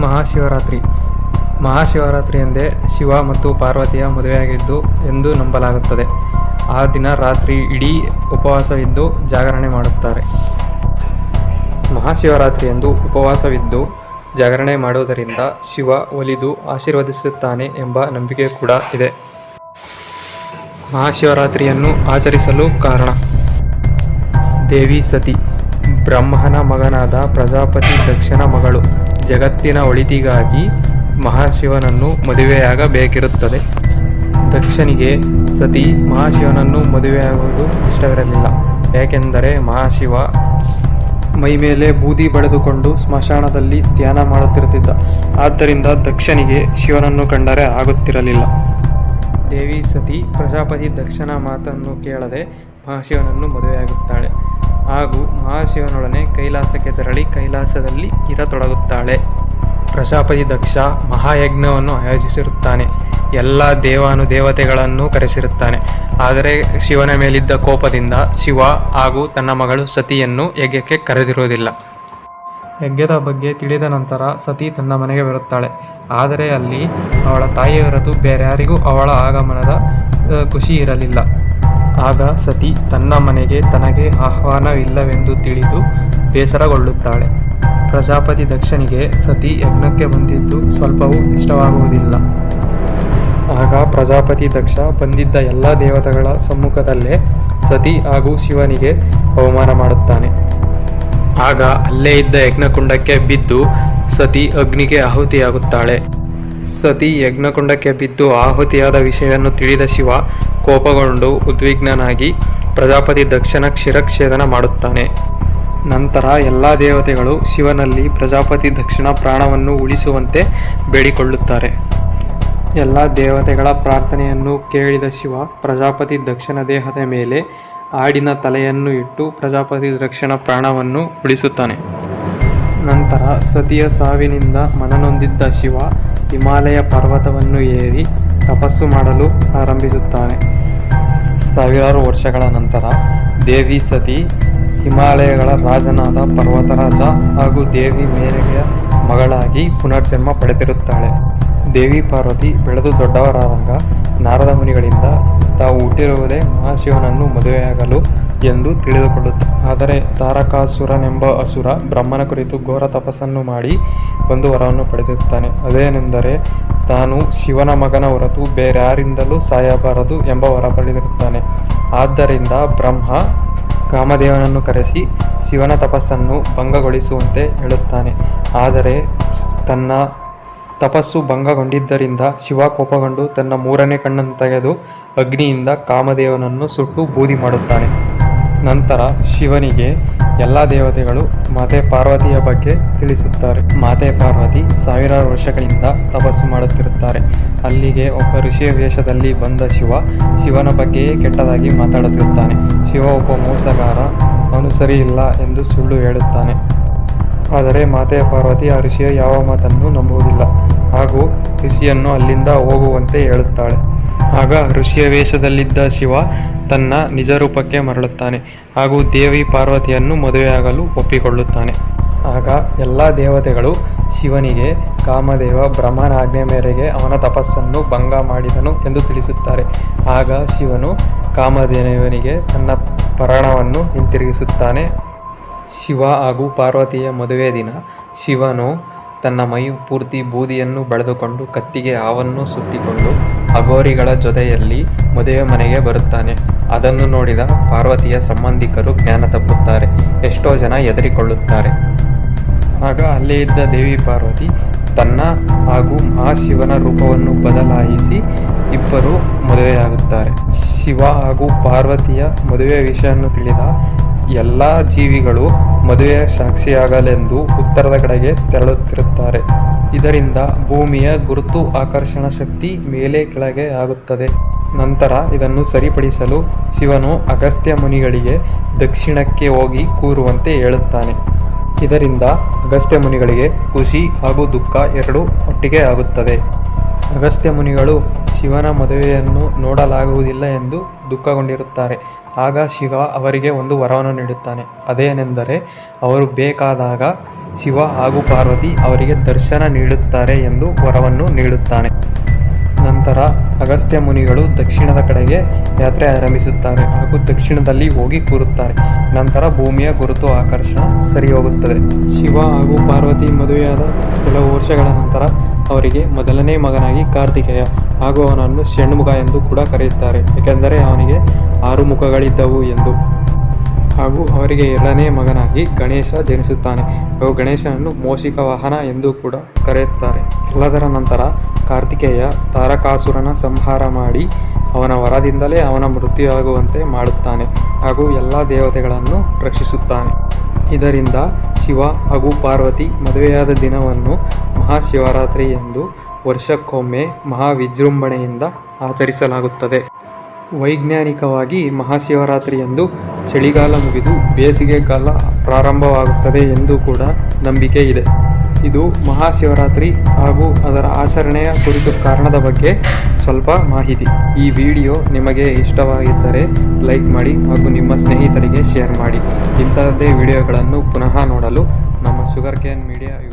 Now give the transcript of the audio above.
ಮಹಾಶಿವರಾತ್ರಿ. ಮಹಾಶಿವರಾತ್ರಿ ಎಂದೇ ಶಿವ ಮತ್ತು ಪಾರ್ವತಿಯ ಮದುವೆಯಾಗಿದ್ದು ಎಂದು ನಂಬಲಾಗುತ್ತದೆ. ಆ ದಿನ ರಾತ್ರಿ ಇಡೀ ಉಪವಾಸವಿದ್ದು ಜಾಗರಣೆ ಮಾಡುತ್ತಾರೆ. ಮಹಾಶಿವರಾತ್ರಿಯಂದು ಉಪವಾಸವಿದ್ದು ಜಾಗರಣೆ ಮಾಡುವುದರಿಂದ ಶಿವ ಒಲಿದು ಆಶೀರ್ವದಿಸುತ್ತಾನೆ ಎಂಬ ನಂಬಿಕೆ ಕೂಡ ಇದೆ. ಮಹಾಶಿವರಾತ್ರಿಯನ್ನು ಆಚರಿಸಲು ಕಾರಣ. ದೇವಿ ಸತಿ, ಬ್ರಹ್ಮನ ಮಗನಾದ ಪ್ರಜಾಪತಿ ದಕ್ಷನ ಮಗಳು. ಜಗತ್ತಿನ ಒಳಿತಿಗಾಗಿ ಮಹಾಶಿವನನ್ನು ಮದುವೆಯಾಗಬೇಕಿರುತ್ತದೆ. ದಕ್ಷನಿಗೆ ಸತಿ ಮಹಾಶಿವನನ್ನು ಮದುವೆಯಾಗುವುದು ಇಷ್ಟವಿರಲಿಲ್ಲ. ಏಕೆಂದರೆ ಮಹಾಶಿವ ಮೈಮೇಲೆ ಬೂದಿ ಬಳಿದುಕೊಂಡು ಸ್ಮಶಾನದಲ್ಲಿ ಧ್ಯಾನ ಮಾಡುತ್ತಿರುತ್ತಿದ್ದ. ಆದ್ದರಿಂದ ದಕ್ಷನಿಗೆ ಶಿವನನ್ನು ಕಂಡರೆ ಆಗುತ್ತಿರಲಿಲ್ಲ. ದೇವಿ ಸತಿ ಪ್ರಜಾಪತಿ ದಕ್ಷನ ಮಾತನ್ನು ಕೇಳದೆ ಮಹಾಶಿವನನ್ನು ಮದುವೆಯಾಗುತ್ತಾಳೆ. ಹಾಗೂ ಮಹಾಶಿವನೊಡನೆ ಕೈಲಾಸಕ್ಕೆ ತೆರಳಿ ಕೈಲಾಸದಲ್ಲಿ ಇರತೊಡಗುತ್ತಾಳೆ. ಪ್ರಜಾಪತಿ ದಕ್ಷ ಮಹಾಯಜ್ಞವನ್ನು ಆಯೋಜಿಸಿರುತ್ತಾನೆ. ಎಲ್ಲ ದೇವಾನು ದೇವತೆಗಳನ್ನು ಕರೆಸಿರುತ್ತಾನೆ. ಆದರೆ ಶಿವನ ಮೇಲಿದ್ದ ಕೋಪದಿಂದ ಶಿವ ಹಾಗೂ ತನ್ನ ಮಗಳು ಸತಿಯನ್ನು ಯಜ್ಞಕ್ಕೆ ಕರೆದಿರುವುದಿಲ್ಲ. ಯಜ್ಞದ ಬಗ್ಗೆ ತಿಳಿದ ನಂತರ ಸತಿ ತನ್ನ ಮನೆಗೆ ಬರುತ್ತಾಳೆ. ಆದರೆ ಅಲ್ಲಿ ಅವಳ ತಾಯಿಯವರದು ಬೇರೆ ಯಾರಿಗೂ ಅವಳ ಆಗಮನದ ಖುಷಿ ಇರಲಿಲ್ಲ. ಆಗ ಸತಿ ತನ್ನ ಮನೆಗೆ ತನಗೆ ಆಹ್ವಾನವಿಲ್ಲವೆಂದು ತಿಳಿದು ಬೇಸರಗೊಳ್ಳುತ್ತಾಳೆ. ಪ್ರಜಾಪತಿ ದಕ್ಷನಿಗೆ ಸತಿ ಯಜ್ಞಕ್ಕೆ ಬಂದಿದ್ದು ಸ್ವಲ್ಪವೂ ಇಷ್ಟವಾಗುವುದಿಲ್ಲ. ಆಗ ಪ್ರಜಾಪತಿ ದಕ್ಷ ಬಂದಿದ್ದ ಎಲ್ಲ ದೇವತೆಗಳ ಸಮ್ಮುಖದಲ್ಲೇ ಸತಿ ಹಾಗೂ ಶಿವನಿಗೆ ಅವಮಾನ ಮಾಡುತ್ತಾನೆ. ಆಗ ಅಲ್ಲೇ ಇದ್ದ ಯಜ್ಞಕುಂಡಕ್ಕೆ ಬಿದ್ದು ಸತಿ ಅಗ್ನಿಗೆ ಆಹುತಿಯಾಗುತ್ತಾಳೆ. ಸತಿ ಯಜ್ಞಕುಂಡಕ್ಕೆ ಬಿದ್ದು ಆಹುತಿಯಾದ ವಿಷಯವನ್ನು ತಿಳಿದ ಶಿವ ಕೋಪಗೊಂಡು ಉದ್ವಿಗ್ನನಾಗಿ ಪ್ರಜಾಪತಿ ದಕ್ಷನ ಕ್ಷಿರಕ್ಷೇದನ ಮಾಡುತ್ತಾನೆ. ನಂತರ ಎಲ್ಲ ದೇವತೆಗಳು ಶಿವನಲ್ಲಿ ಪ್ರಜಾಪತಿ ದಕ್ಷಿಣ ಪ್ರಾಣವನ್ನು ಉಳಿಸುವಂತೆ ಬೇಡಿಕೊಳ್ಳುತ್ತಾರೆ. ಎಲ್ಲ ದೇವತೆಗಳ ಪ್ರಾರ್ಥನೆಯನ್ನು ಕೇಳಿದ ಶಿವ ಪ್ರಜಾಪತಿ ದಕ್ಷಿಣ ದೇಹದ ಮೇಲೆ ಆಡಿನ ತಲೆಯನ್ನು ಇಟ್ಟು ಪ್ರಜಾಪತಿ ದಕ್ಷಿಣ ಪ್ರಾಣವನ್ನು ಉಳಿಸುತ್ತಾನೆ. ನಂತರ ಸತಿಯ ಸಾವಿನಿಂದ ಮನನೊಂದಿದ್ದ ಶಿವ ಹಿಮಾಲಯ ಪರ್ವತವನ್ನು ಏರಿ ತಪಸ್ಸು ಮಾಡಲು ಆರಂಭಿಸುತ್ತಾನೆ. ಸಾವಿರಾರು ವರ್ಷಗಳ ನಂತರ ದೇವಿ ಸತಿ ಹಿಮಾಲಯಗಳ ರಾಜನಾದ ಪರ್ವತರಾಜ ಹಾಗೂ ದೇವಿ ಮೇರೆಯ ಮಗಳಾಗಿ ಪುನರ್ಜನ್ಮ ಪಡೆದಿರುತ್ತಾಳೆ. ದೇವಿ ಪಾರ್ವತಿ ಬೆಳೆದು ದೊಡ್ಡವರಾದಾಗ ನಾರದ ಮುನಿಗಳಿಂದ ತಾವು ಹುಟ್ಟಿರುವುದೇ ಮಹಾಶಿವನನ್ನು ಮದುವೆಯಾಗಲು ಎಂದು ತಿಳಿದುಕೊಳ್ಳುತ್ತಾರೆ ಆದರೆ ತಾರಕಾಸುರನೆಂಬ ಅಸುರ ಬ್ರಹ್ಮನ ಕುರಿತು ಘೋರ ತಪಸ್ಸನ್ನು ಮಾಡಿ ಒಂದು ವರವನ್ನು ಪಡೆದಿರುತ್ತಾನೆ. ಅದೇನೆಂದರೆ ತಾನು ಶಿವನ ಮಗನ ಹೊರತು ಬೇರ್ಯಾರಿಂದಲೂ ಸಾಯಬಾರದು ಎಂಬ ವರ ಪಡೆದಿರುತ್ತಾನೆ. ಆದ್ದರಿಂದ ಬ್ರಹ್ಮ ಕಾಮದೇವನನ್ನು ಕರೆಸಿ ಶಿವನ ತಪಸ್ಸನ್ನು ಭಂಗಗೊಳಿಸುವಂತೆ ಹೇಳುತ್ತಾನೆ. ಆದರೆ ತನ್ನ ತಪಸ್ಸು ಭಂಗಗೊಂಡಿದ್ದರಿಂದ ಶಿವ ಕೋಪಗೊಂಡು ತನ್ನ ಮೂರನೇ ಕಣ್ಣನ್ನು ತೆಗೆದು ಅಗ್ನಿಯಿಂದ ಕಾಮದೇವನನ್ನು ಸುಟ್ಟು ಬೂದಿ ಮಾಡುತ್ತಾನೆ. ನಂತರ ಶಿವನಿಗೆ ಎಲ್ಲ ದೇವತೆಗಳು ಮಾತೆ ಪಾರ್ವತಿಯ ಬಗ್ಗೆ ತಿಳಿಸುತ್ತಾರೆ. ಮಾತೆ ಪಾರ್ವತಿ ಸಾವಿರಾರು ವರ್ಷಗಳಿಂದ ತಪಸ್ಸು ಮಾಡುತ್ತಿರುತ್ತಾರೆ. ಅಲ್ಲಿಗೆ ಒಬ್ಬ ಋಷಿಯ ವೇಷದಲ್ಲಿ ಬಂದ ಶಿವ ಶಿವನ ಬಗ್ಗೆಯೇ ಕೆಟ್ಟದಾಗಿ ಮಾತಾಡುತ್ತಿರುತ್ತಾನೆ. ಶಿವ ಒಬ್ಬ ಮೋಸಗಾರ ಅವನು ಇಲ್ಲ ಎಂದು ಸುಳ್ಳು ಹೇಳುತ್ತಾನೆ. ಆದರೆ ಮಾತೆ ಪಾರ್ವತಿ ಆ ಋಷಿಯ ಯಾವ ಮಾತನ್ನು ನಂಬುವುದಿಲ್ಲ. ಹಾಗೂ ಋಷಿಯನ್ನು ಅಲ್ಲಿಂದ ಹೋಗುವಂತೆ ಹೇಳುತ್ತಾಳೆ. ಆಗ ಋಷಿಯ ವೇಷದಲ್ಲಿದ್ದ ಶಿವ ತನ್ನ ನಿಜ ರೂಪಕ್ಕೆ ಮರಳುತ್ತಾನೆ. ಹಾಗೂ ದೇವಿ ಪಾರ್ವತಿಯನ್ನು ಮದುವೆಯಾಗಲು ಒಪ್ಪಿಕೊಳ್ಳುತ್ತಾನೆ. ಆಗ ಎಲ್ಲ ದೇವತೆಗಳು ಶಿವನಿಗೆ, ಕಾಮದೇವ ಬ್ರಹ್ಮನ ಆಜ್ಞೆ ಮೇರೆಗೆ ಅವನ ತಪಸ್ಸನ್ನು ಭಂಗ ಮಾಡಿದನು ಎಂದು ತಿಳಿಸುತ್ತಾರೆ. ಆಗ ಶಿವನು ಕಾಮದೇವನಿಗೆ ತನ್ನ ಪ್ರಾಣವನ್ನು ಹಿಂತಿರುಗಿಸುತ್ತಾನೆ. ಶಿವ ಹಾಗೂ ಪಾರ್ವತಿಯ ಮದುವೆ ದಿನ. ಶಿವನು ತನ್ನ ಮೈ ಪೂರ್ತಿ ಬೂದಿಯನ್ನು ಬಳೆದುಕೊಂಡು ಕತ್ತಿಗೆ ಹಾವನ್ನು ಸುತ್ತಿಕೊಂಡು ಅಘೋರಿಗಳ ಜೊತೆಯಲ್ಲಿ ಮದುವೆ ಮನೆಗೆ ಬರುತ್ತಾನೆ. ಅದನ್ನು ನೋಡಿದ ಪಾರ್ವತಿಯ ಸಂಬಂಧಿಕರು ಜ್ಞಾನ ತಪ್ಪುತ್ತಾರೆ. ಎಷ್ಟೋ ಜನ ಹೆದರಿಕೊಳ್ಳುತ್ತಾರೆ. ಆಗ ಅಲ್ಲೇ ಇದ್ದ ದೇವಿ ಪಾರ್ವತಿ ತನ್ನ ಹಾಗೂ ಮಹಾಶಿವನ ರೂಪವನ್ನು ಬದಲಾಯಿಸಿ ಇಬ್ಬರು ಮದುವೆಯಾಗುತ್ತಾರೆ. ಶಿವ ಹಾಗೂ ಪಾರ್ವತಿಯ ಮದುವೆ ವಿಷಯವನ್ನು ತಿಳಿದ ಎಲ್ಲ ಜೀವಿಗಳು ಮದುವೆಯ ಸಾಕ್ಷಿಯಾಗಲೆಂದು ಉತ್ತರದ ಕಡೆಗೆ ತೆರಳುತ್ತಿರುತ್ತಾರೆ. ಇದರಿಂದ ಭೂಮಿಯ ಗುರುತು ಆಕರ್ಷಣ ಶಕ್ತಿ ಮೇಲೆ ಕೆಳಗೆ ಆಗುತ್ತದೆ. ನಂತರ ಇದನ್ನು ಸರಿಪಡಿಸಲು ಶಿವನು ಅಗಸ್ತ್ಯ ಮುನಿಗಳಿಗೆ ದಕ್ಷಿಣಕ್ಕೆ ಹೋಗಿ ಕೂರುವಂತೆ ಹೇಳುತ್ತಾನೆ. ಇದರಿಂದ ಅಗಸ್ತ್ಯ ಮುನಿಗಳಿಗೆ ಖುಷಿ ಹಾಗೂ ದುಃಖ ಎರಡೂ ಒಟ್ಟಿಗೆ ಆಗುತ್ತದೆ. ಅಗಸ್ತ್ಯ ಮುನಿಗಳು ಶಿವನ ಮದುವೆಯನ್ನು ನೋಡಲಾಗುವುದಿಲ್ಲ ಎಂದು ದುಃಖಗೊಂಡಿರುತ್ತಾರೆ. ಆಗ ಶಿವ ಅವರಿಗೆ ಒಂದು ವರವನ್ನು ನೀಡುತ್ತಾನೆ. ಅದೇನೆಂದರೆ, ಅವರು ಬೇಕಾದಾಗ ಶಿವ ಹಾಗೂ ಪಾರ್ವತಿ ಅವರಿಗೆ ದರ್ಶನ ನೀಡುತ್ತಾರೆ ಎಂದು ವರವನ್ನು ನೀಡುತ್ತಾನೆ. ನಂತರ ಅಗಸ್ತ್ಯ ಮುನಿಗಳು ದಕ್ಷಿಣದ ಕಡೆಗೆ ಯಾತ್ರೆ ಆರಂಭಿಸುತ್ತಾರೆ ಹಾಗೂ ದಕ್ಷಿಣದಲ್ಲಿ ಹೋಗಿ ಕೂರುತ್ತಾರೆ. ನಂತರ ಭೂಮಿಯ ಗುರುತು ಆಕರ್ಷಣ ಸರಿ ಹೋಗುತ್ತದೆ ಶಿವ ಹಾಗೂ ಪಾರ್ವತಿ ಮದುವೆಯಾದ ಕೆಲವು ವರ್ಷಗಳ ನಂತರ ಅವರಿಗೆ ಮೊದಲನೇ ಮಗನಾಗಿ ಕಾರ್ತಿಕೇಯ. ಹಾಗೂ ಅವನನ್ನು ಷಣ್ಮುಖ ಎಂದು ಕೂಡ ಕರೆಯುತ್ತಾರೆ, ಏಕೆಂದರೆ ಅವನಿಗೆ ಆರು ಮುಖಗಳಿದ್ದವು ಎಂದು. ಹಾಗೂ ಅವರಿಗೆ ಎರಡನೇ ಮಗನಾಗಿ ಗಣೇಶ ಜನಿಸುತ್ತಾನೆ. ಹಾಗೂ ಗಣೇಶನನ್ನು ಮೋಷಿಕ ವಾಹನ ಎಂದು ಕೂಡ ಕರೆಯುತ್ತಾರೆ. ಎಲ್ಲದರ ನಂತರ ಕಾರ್ತಿಕೇಯ ತಾರಕಾಸುರನ ಸಂಹಾರ ಮಾಡಿ ಅವನ ವರದಿಂದಲೇ ಅವನ ಮೃತ್ಯುವಾಗುವಂತೆ ಮಾಡುತ್ತಾನೆ ಹಾಗೂ ಎಲ್ಲ ದೇವತೆಗಳನ್ನು ರಕ್ಷಿಸುತ್ತಾನೆ. ಇದರಿಂದ ಶಿವ ಹಾಗೂ ಪಾರ್ವತಿ ಮದುವೆಯಾದ ದಿನವನ್ನು ಮಹಾಶಿವರಾತ್ರಿ ಎಂದು ವರ್ಷಕ್ಕೊಮ್ಮೆ ಮಹಾವಿಜೃಂಭಣೆಯಿಂದ ಆಚರಿಸಲಾಗುತ್ತದೆ. ವೈಜ್ಞಾನಿಕವಾಗಿ ಮಹಾಶಿವರಾತ್ರಿಯಂದು ಚಳಿಗಾಲ ಮುಗಿದು ಬೇಸಿಗೆ ಕಾಲ ಪ್ರಾರಂಭವಾಗುತ್ತದೆ ಎಂದು ಕೂಡ ನಂಬಿಕೆ ಇದೆ. ಇದು ಮಹಾಶಿವರಾತ್ರಿ ಹಾಗೂ ಅದರ ಆಚರಣೆಯ ಕುರಿತು ಕಾರಣದ ಬಗ್ಗೆ ಸ್ವಲ್ಪ ಮಾಹಿತಿ. ಈ ವಿಡಿಯೋ ನಿಮಗೆ ಇಷ್ಟವಾಗಿದ್ದರೆ ಲೈಕ್ ಮಾಡಿ ಹಾಗೂ ನಿಮ್ಮ ಸ್ನೇಹಿತರಿಗೆ ಶೇರ್ ಮಾಡಿ. ಇಂಥದ್ದೇ ವಿಡಿಯೋಗಳನ್ನು ಪುನಃ ನೋಡಲು ನಮ್ಮ ಶುಗರ್ ಕ್ಯಾನ್ ಮೀಡಿಯಾ